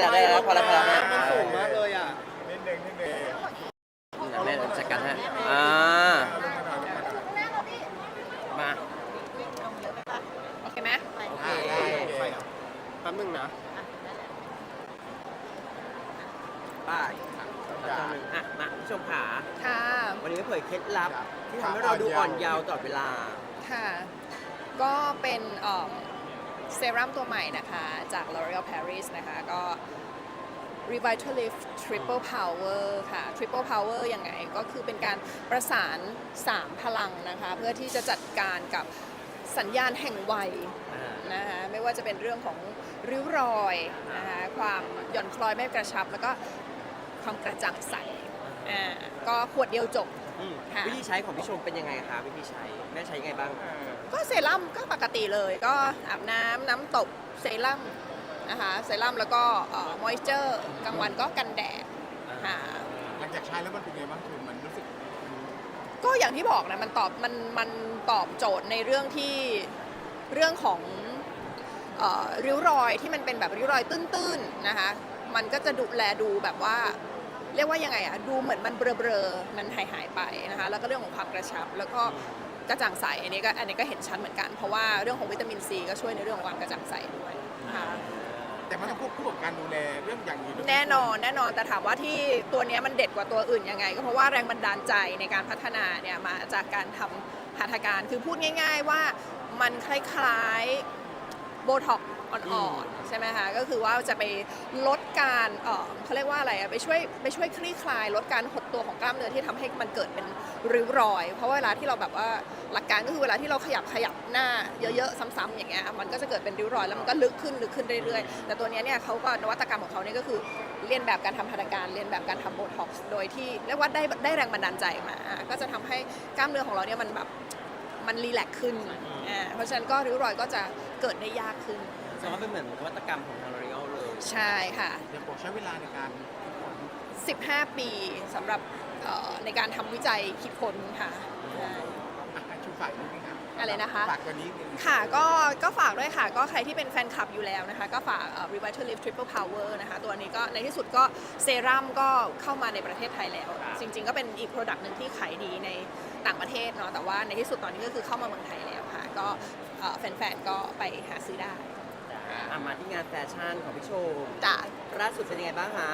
แล้วได้แล้วพอแล้วพอแล้วแม่มันสูงมากเลยอะนิดนึงนิดนึงเดี๋ยวแม่จัดการให้อ่ามาโอเคไหมโอเคแป๊บนึงนะไป้ายอะมาผู้ชมขาค่ะวันนี้เผยเคล็ดลับที่ทำให้เราดูอ่อนเยาว์ตลอดเวลา ค่ะ ก็เป็นเอ่อ เซรั่มตัวใหม่นะคะ จาก L'Oreal Paris นะคะ ก็ Revitalift Triple Power ค่ะ Triple Power ยังไง ก็คือเป็นการประสาน 3 พลังนะคะ เพื่อที่จะจัดการกับสัญญาณแห่งวัยนะคะไม่ว่าจะเป็นเรื่องของริ้วรอยนะคะความหย่อนคล้อยไม่กระชับ แล้วก็ความกระจ่างใสอ่าก็ขวดเดียวจบ อืมค่ะ วิธีใช้ของพี่ชมเป็นยังไงคะวิธีใช้แม่ใช้ยังไงบ้าง ก็เซรั่มก็ปกติเลย ก็อาบน้ำน้ำตบเซรั่มนะคะเซรั่มแล้วก็มอยเจอร์กลางวันก็กันแดดค่ะ หลังจากใช้แล้วมันเป็นไงบ้างคือมันรู้สึกก็อย่างที่บอกนะมันตอบมันมันตอบโจทย์ในเรื่องที่เรื่องของเอ่อริ้วรอยที่มันเป็นแบบริ้วรอยตื้นๆนะคะมันก็จะดูแลดูแบบว่า เรียกว่ายังไงอะดูเหมือนมันเบลอๆมันหายหายๆไปนะคะแล้วก็เรื่องของความกระชับ แล้วก็ กระจ่างใสอันนี้ก็อันนี้ก็เห็นชัดเหมือนกัน เพราะว่าเรื่องของวิตามินซีก็ช่วยในเรื่องของความกระจ่างใสด้วยค่ะแต่มันต้องควบคู่กับการดูแลเรื่องอย่างอื่นด้วยแน่นอนแน่นอนแต่ถามว่าที่ตัวเนี้ยมันเด็ดกว่าตัวอื่นยังไง ก็เพราะว่าแรงบันดาลใจในการพัฒนาเนี่ยมาจากการทำหัตถการคือพูดง่าย ๆ ว่ามันคล้ายๆโบท็อก อ่อนๆใช่ไหมคะก็คือว่าจะไปลดการเอ่อเขาเรียกว่าอะไรอะไปช่วยไปช่วยคลี่คลาย ลดการหดตัวของกล้ามเนื้อที่ทำให้มันเกิดเป็นริ้วรอย เพราะว่าเวลาที่เราแบบว่าหลักการก็คือเวลาที่เราขยับขยับหน้าเยอะๆซ้ำๆอย่างเงี้ยมันก็จะเกิดเป็นริ้วรอยแล้วมันก็ลึกขึ้นลึกขึ้นเรื่อยๆแต่ตัวเนี้ยเนี่ยเขาก็นวัตกรรมของเขาเนี่ยก็คือเรียนแบบการทำหัตถการเรียนแบบการทำโบท็อกซ์โดยที่เรียกว่าได้ได้แรงบันดาลใจมาอะก็จะทำให้กล้ามเนื้อของเราเนี่ยมันแบบ มันรีแลกซ์ขึ้นอ่าเพราะฉะนั้นก็ริ้วรอยก็จะเกิดได้ยากขึ้น แสดงว่าเป็นเหมือนนวัตกรรมของทาง L'Oreal เลยใช่ค่ะ เดี๋ยวผมใช้เวลาในการ15 ปีสำหรับเอ่อในการทำวิจัยคิดค้นค่ะใช่ อะให้ชูฝากนิดนึงครับอะไรนะคะ ฝากตัวนี้นิดนึงค่ะก็ก็ฝากด้วยค่ะ ก็ใครที่เป็นแฟนคลับอยู่แล้วนะคะ ก็ฝากเอ่อ Revitalift Triple Power นะคะ ตัวนี้ก็ในที่สุดก็เซรั่มก็เข้ามาในประเทศไทยแล้ว จริง ๆ ก็เป็นอีก Product หนึ่งที่ขายดีในต่างประเทศเนาะแต่ว่าในที่สุดตอนนี้ก็คือเข้ามาเมืองไทยแล้วค่ะ ก็เอ่อแฟนๆ ก็ไปหาซื้อได้ อะมาที่งานแฟชั่นของพี่ชมจ้ะล่าสุดเป็นยังไงบ้างคะ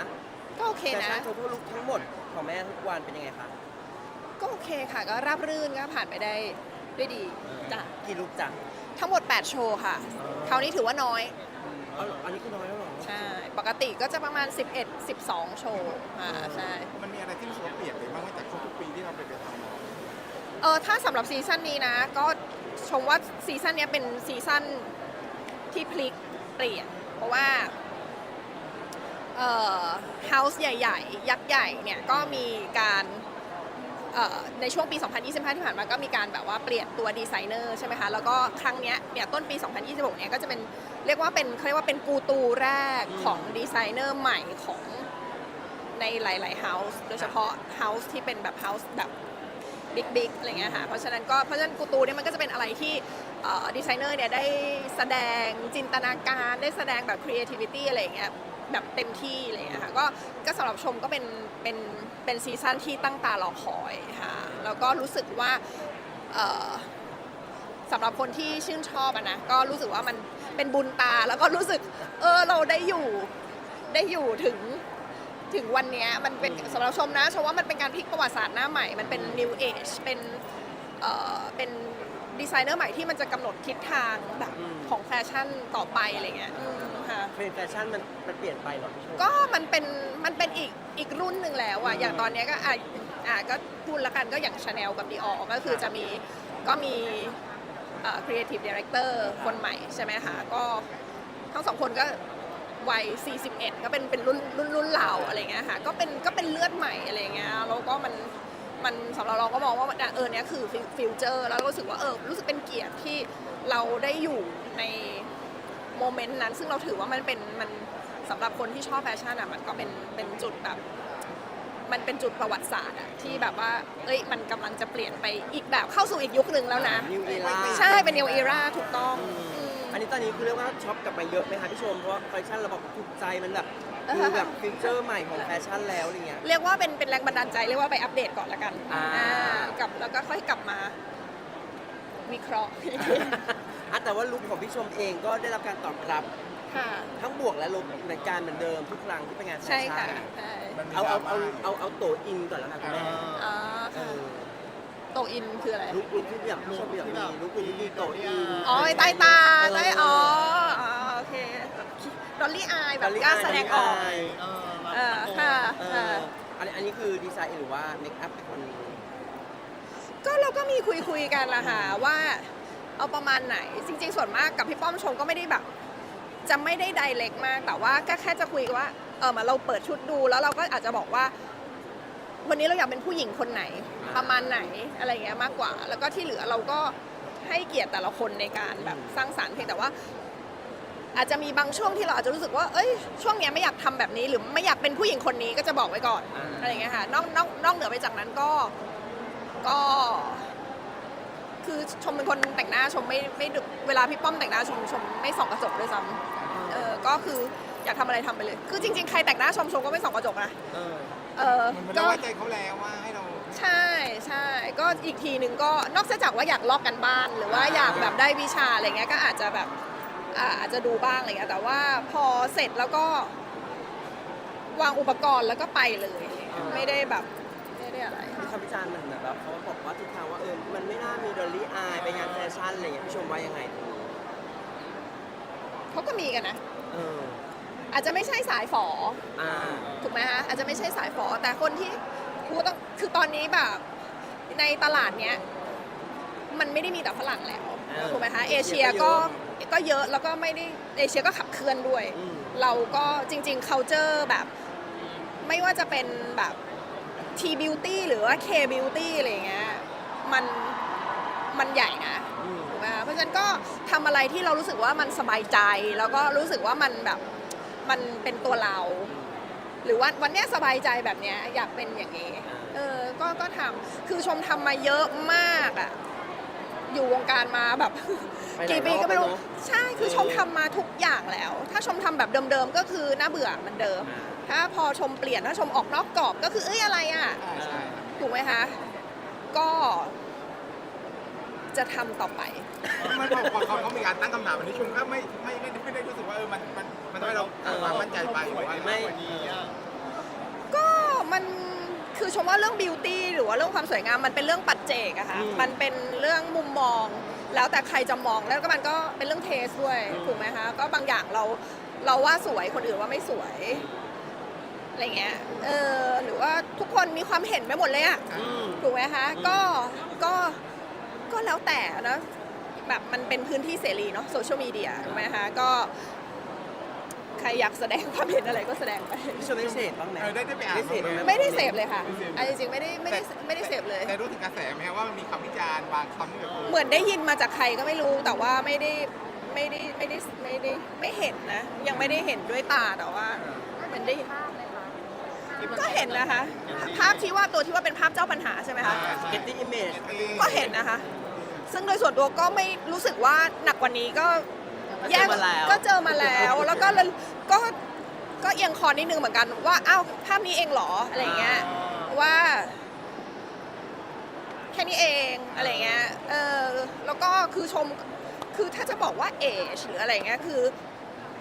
ก็โอเคแฟนะ ชั่นทั่วลุกทั้งหมดของแม่ทุกวันเป็นยังไงคะก็โอเคค่ะ ก็ราบรื่นก็ผ่านไปได้ด้วยดีจ้ะกี่ลุกจ้ะ ทั้งหมด 8 โชว์ค่ะคราวนี้ถือว่าน้อย เอาเหรออันนี้คือน้อยแล้วเหรอใช่ ปกติก็จะประมาณ 11 12 โชว์อ่าใช่ มันมีอะไรที่รู้สึกว่าเปลี่ยนไปบ้างไหมจากทุกๆปีที่เราไปไปทำมาเออถ้าสำหรับซีซั่นนี้นะ ก็ชมว่าซีซั่นเนี้ยเป็นซีซั่น ที่พลิกเปลี่ยน เพราะว่าเอ่อเฮาส์ใหญ่ ๆ ยักษ์ใหญ่เนี่ยก็มีการเอ่อในช่วงปี 2025 ที่ผ่านมาก็มีการแบบว่าเปลี่ยนตัวดีไซเนอร์ใช่ไหมคะ แล้วก็ครั้งเนี้ยเนี่ยต้นปี 2026 เนี่ยก็จะเป็นเรียกว่าเป็นเขาเรียกว่าเป็นกูตูแรกของดีไซเนอร์ใหม่ของในหลายๆเฮาส์โดยเฉพาะเฮาส์ที่เป็นแบบเฮาส์แบบ บิ๊กบิ๊กอะไรเงี้ยค่ะเพราะฉะนั้นก็เพราะฉะนั้นกูตูเนี่ยมันก็จะเป็นอะไรที่ดีไซเนอร์เนี่ยได้แสดงจินตนาการได้แสดงแบบ creativity อะไรเงี้ยแบบเต็มที่อะไรเงี้ยค่ะก็ก็สำหรับชมก็เป็นเป็นเป็นซีซั่นที่ตั้งตารอคอยค่ะแล้วก็รู้สึกว่าสำหรับคนที่ชื่นชอบนะก็รู้สึกว่ามันเป็นบุญตาแล้วก็รู้สึกเออเราได้อยู่ได้อยู่ถึง ถึงวันเนี้ยมันเป็นสำหรับชมนะชมว่ามันเป็นการพลิกประวัติศาสตร์หน้าใหม่ มันเป็น new age เป็นเอ่อเป็นดีไซเนอร์ใหม่ที่มันจะกำหนดทิศทางแบบของแฟชั่นต่อไปอะไรเงี้ยอืมค่ะ เทรนด์แฟชั่นมันมันเปลี่ยนไปเหรอพี่ชม ก็มันเป็นมันเป็นอีกอีกรุ่นหนึ่งแล้วอะอย่างตอนเนี้ยก็อะอะก็พูดละกันก็อย่างชาแนลกับดีออก็คือจะมีก็มีเอ่อ creative director คนใหม่ใช่ไหมคะก็ทั้งสองคนก็ วัย 41 ก็เป็นเป็นรุ่นรุ่นรุ่นเราอะไรเงี้ยค่ะก็เป็นก็เป็นเลือดใหม่อะไรเงี้ยแล้วก็มันมันสำหรับเราก็มองว่าเออเนี้ยคือฟิวเจอร์แล้วเรารู้สึกว่าเออรู้สึกเป็นเกียรติที่เราได้อยู่ในโมเมนต์นั้น ซึ่งเราถือว่ามันเป็นมันสำหรับคนที่ชอบแฟชั่นอะมันก็เป็นเป็นจุดแบบมันเป็นจุดประวัติศาสตร์อะที่แบบว่า เอ้ย มันกำลังจะเปลี่ยนไปอีกแบบเข้าสู่อีกยุคหนึ่งแล้วนะ New era ใช่ เป็น new era ถูกต้องอืมอั นนี้ตอนนี้คือเรียกว่าช็อปกลับมาเยอะไหมคะพี่ชมเพราะว่าคอลเลคชันเราแบบถูกใจมันแบบคือแบบฟิวเจอร์ใหม่ของแฟชั่นแล้วอะไรเงี้ย เรียกว่าเป็นเป็นแรงบันดาลใจเรียกว่าไปอัปเดตก่อนละกันอ่า อ่ากลับแล้วก็ค่อยกลับมา วิเคราะห์อะแต่ว่าลุคของพี่ชมเองก็ได้รับการตอบรับค่ะ ทั้งบวกและลบในการเหมือนเดิมทุกครั้งที่ไปงานแฟใช่ชั่ค่ะนใช่มันมีเอาเอาเอาดรม่ เอาเอาโตอินก่อนแล้วกันคุณแม่อ๋อเอค่ะ อ โตอินคืออะไร ลุคลุคที่แบบพี่ชมแบบมีลุคลุคที่โตอิน อ๋อไอ้ใต้ตาใต้เอออ๋อ๋ออ๋อโอเคดอลลี่อายแบบ Dolly กล้า Eye แสดงออก Dolly Eye เออค่ะเอค่ะ ออันนี้อันนี้คือดีไซน์เองหรือว่าเมคอัพเป็นคนก็เราก็มีคุยคุยๆกันละค่ะว่าเอาประมาณไหน จริง ๆ ส่วนมากกับพี่ป้อมชมก็ไม่ได้แบบ จะไม่ได้ไดเรกมากแต่ว่าก็แค่จะคุยกันว่าเออเหมาเราเปิดชุดดูแล้วเราก็อาจจะบอกว่า วันนี้เราอยากเป็นผู้หญิงคนไหนประมาณไหนอะไรอย่างเงี้ยมากกว่า แล้วก็ที่เหลือเราก็ให้เกียรติแต่ละคนในการแบบสร้างสรรค์เพียงแต่ว่า อาจจะมีบางช่วงที่เราอาจจะรู้สึกว่า เอ้ย ช่วงเนี้ยไม่อยากทำแบบนี้ หรือไม่อยากเป็นผู้หญิงคนนี้ก็จะบอกไว้ก่อนอ่าอะไรอย่างเงี้ยค่ะนอกนอกนอกเหนือไปจากนั้นก็ก็ คือชมเป็นคนแต่งหน้าชมไม่ไม่ดึกเวลาพี่ป้อมแต่งหน้าชมชมไม่ส่องกระจกด้วยซ้ำเออก็คืออยากทำอะไรทำไปเลย คือจริง ๆ ใครแต่งหน้าชมชมก็ไม่ส่องกระจกนะ เออเออมันก็เราไว้ใจเขาแล้วว่าให้เราใช่ใช่ก็อีกทีหนึ่งก็นอกจากว่าอยากลอกกันบ้าน หรือว่าอยากแบบได้วิชาอะไรเงี้ยก็อาจจะแบบอ่าอาจจะดูบ้างอะไรเงี้ยแต่ว่าพอเสร็จแล้วก็วางอุปกรณ์แล้วก็ไปเลย ไม่ได้แบบไม่ได้อะไร มีคำวิจารณ์เหมือนแบบเขาบอกว่าทุกครั้งว่าเออ มันไม่น่ามีดอลลี่อายไปงานแฟชั่นอะไรอย่างเงี้ยพี่ชมว่ายังไง เขาก็มีกันนะ เออ อาจจะไม่ใช่สายฝออ่าถูกไหมคะอาจจะไม่ใช่สายฝอ แต่คนที่กูต้องคือตอนนี้แบบในตลาดเนี้ยมันไม่ได้มีแต่ฝรั่งแล้วเออถูกไหมคะเอเชียก็ก็เยอะแล้วก็ไม่ได้เอเชียก็ขับเคลื่อนด้วยอืมเราก็จริงๆ culture แบบ ไม่ว่าจะเป็นแบบ T beauty หรือว่า K beauty อะไรอย่างเงี้ยมันมันใหญ่นะอืมถูกไหมคะเพราะฉะนั้นก็ทำอะไรที่เรารู้สึกว่ามันสบายใจ แล้วก็รู้สึกว่ามันแบบ มันเป็นตัวเรา หรือว่าวันเนี้ยสบายใจแบบเนี้ยอยากเป็นอย่างนี้ เออ ก็ก็ทำคือชมทำมาเยอะมากอะอยู่วงการมาแบบ ไปหลายกี่ปีก็ไม่รู้รอบแล้วเนอะใช่คือเออชมทำมาทุกอย่างแล้ว ถ้าชมทำแบบเดิมๆก็คือน่าเบื่อเหมันเดิมถ้าพอชมเปลี่ยนถ้าชมออกนอกกรอบก็คือเอ้ยอะไรอะใช่ถูกไหมคะ ก็จะทำต่อไปมันพอพอเขาเขามีการตั้งคำถามอันนี้ชุมก็ไม่ไม่ไม่ไม่ได้รู้สึกว่าเอ มั่นใจไปหรือว่าไม่ก็มันคือชมว่าเรื่องบิวตี้หรือว่าเรื่องความสวยงามมันเป็นเรื่องปัจเจกอะค่ะ มันเป็นเรื่องมุมมอง แล้วแต่ใครจะมองแล้วก็มันก็เป็นเรื่องเทสด้วยถูกไหมคะก็บางอย่างเราเราว่าสวยคนอื่นว่าไม่สวยอะไรเงี้ยเออหรือว่าทุกคนมีความเห็นไปหมดเลยอะถูกไหมคะก็ก็ก็แล้วแต่นะแบบมันเป็นพื้นที่เสรีเนาะโซเชียลมีเดียถูกไหมคะก็ ใครอยากแสดงความเห็นอะไรก็แสดงไป พี่ชมได้เสพบ้างไหม เออได้ได้ไปอ่านได้เสพบ้างไหมไม่ได้เสพเลยค่ะไม่เสพอันจริงๆไม่ได้ไม่ได้ไม่ได้เสพเลย แต่รู้ถึงกระแสไหมว่ามันมีคำวิจารณ์บางคำที่แบบเหมือนได้ยินมาจากใครก็ไม่รู้แต่ว่าไม่ได้ไม่ได้ไม่ได้ไม่ได้ไม่เห็นนะ ยังไม่ได้เห็นด้วยตาแต่ว่าเหมือนได้ก็เห็นนะคะ ภาพที่ว่าตัวที่ว่าเป็นภาพเจ้าปัญหาใช่ไหมคะเก็ตติ้งอิมเมจก็เห็นนะคะ ซึ่งโดยส่วนตัวก็ไม่รู้สึกว่าหนักกว่านี้ก็ก็เจอมา แล้วก็เจอมาแล้ว แล้วก็เลยก็ก็เอียงคอนิดนึงเหมือนกันว่าอ้าวภาพนี้เองเหรออะไรเงี้ยว่า แค่นี้เองอะไรเงี้ยเออแล้วก็คือชมคือถ้าจะบอกว่าเอชหรืออะไรเงี้ยคือ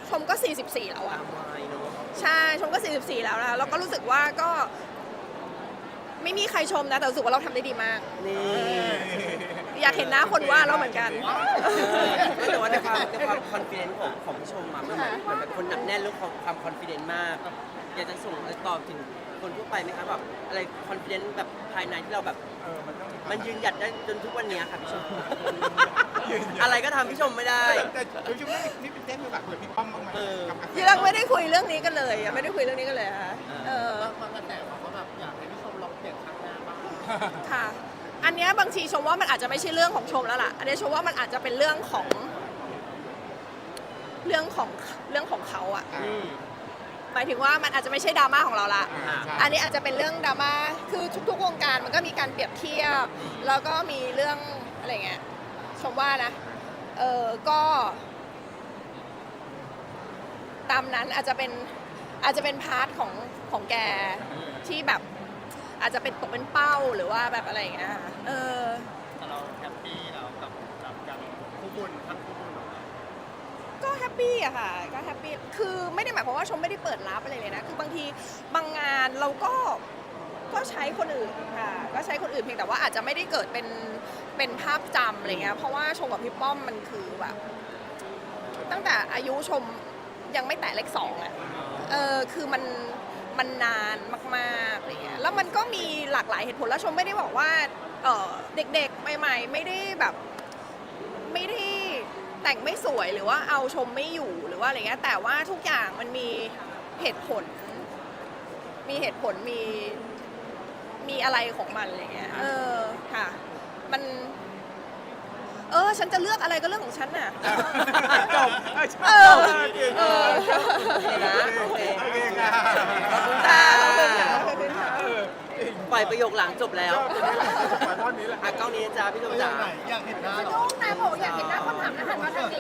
ชมก็ 44 แล้วอะตามวัยเนอะใช่ชมก็ 44 แล้วนะแล้วก็รู้สึกว่าก็ ไม่มีใครชมนะ แต่รู้สึกว่าเราทำได้ดีมากนี่อยากเห็นหน้าคนว่าเราเหมือนกัน แต่ว่าในความในความคอนฟิเดนซ์ของของพี่ชมอะมันเหมือนเหมือนแบบคนหนักแน่นเรื่องของความคอนฟิเดนซ์มาก อยากจะส่งอะไรตอบถึงคนทั่วไปไหมคะแบบอะไรคอนฟิเดนซ์แบบภายในที่เราแบบมันยืนหยัดได้จนทุกวันเนี้ยค่ะพี่ชม อะไรก็ทำพี่ชมไม่ได้ แต่แต่ชุมนี่นี่เป็นเต้นมือแบบเปิดพี่ป้อมบ้างไหมเออ กับกระแสยังไม่ได้คุยเรื่องนี้กันเลยยังไม่ได้คุยเรื่องนี้กันเลยค่ะเออ บางกระแสเขาก็แบบอยากให้พี่ชมลองเปลี่ยนข้างหน้าบ้างค่ะ อันเนี้ยบางทีชมว่ามันอาจจะไม่ใช่เรื่องของชมแล้วล่ะ อันเนี้ยชมว่ามันอาจจะเป็นเรื่องของ เรื่องของเรื่องของเขาอะอืม หมายถึงว่ามันอาจจะไม่ใช่ดราม่าของเราละ อ่าใช่ อันนี้อาจจะเป็นเรื่องดราม่า คือทุกๆวงการมันก็มีการเปรียบเทียบ แล้วก็มีเรื่องอะไรเงี้ย ชมว่านะ เออก็ ตามนั้นอาจจะเป็นอาจจะเป็นพาร์ทของของแกที่แบบ อาจจะเป็นตกเป็นเป้าหรือว่าแบบอะไรอย่างเงี้ยเออ แต่เราแฮปปี้แล้วกับกับการคู่บุญทั้งคู่บุญของเราก็แฮปปี้อะค่ะ ก็แฮปปี้ คือไม่ได้หมายความว่าชมไม่ได้เปิดรับอะไรเลยนะ คือบางทีบางงานเราก็ก็ใช้คนอื่นค่ะ ก็ใช้คนอื่นเพียงแต่ว่าอาจจะไม่ได้เกิดเป็นเป็นภาพจำอะไรเงี้ย เพราะว่าชมกับพี่ป้อมมันคือแบบตั้งแต่อายุชมยังไม่แตะเลขสองอะเออคือมัน มันนานมากๆอะไรเงี้ยแล้วมันก็มีหลากหลายเหตุผลแล้วชมไม่ได้บอกว่าเออเด็กๆ ใหม่ ๆ ไม่ได้แบบไม่ได้แต่งไม่สวยหรือว่าเอาชมไม่อยู่หรือว่าอะไรเงี้ยแต่ว่าทุกอย่างมันมีเหตุผล มีเหตุผลมีมีอะไรของมันอะไรเงี้ยเออค่ะาฉันจะเลือกอะไรก็เรื่องของฉันน่ะ จบเออเอโอเคโอเคค่ะขอบคุณค่อบคค่ะ ปล่อยประโยคหลังจบแล้วตอนนี้แหละอะก้านี้จ้าพี่ตุ้มจ๋า อยากเห็นหน้า ลูกนายบอกอยากเห็นหน้าคนถามนะหันมาทาดี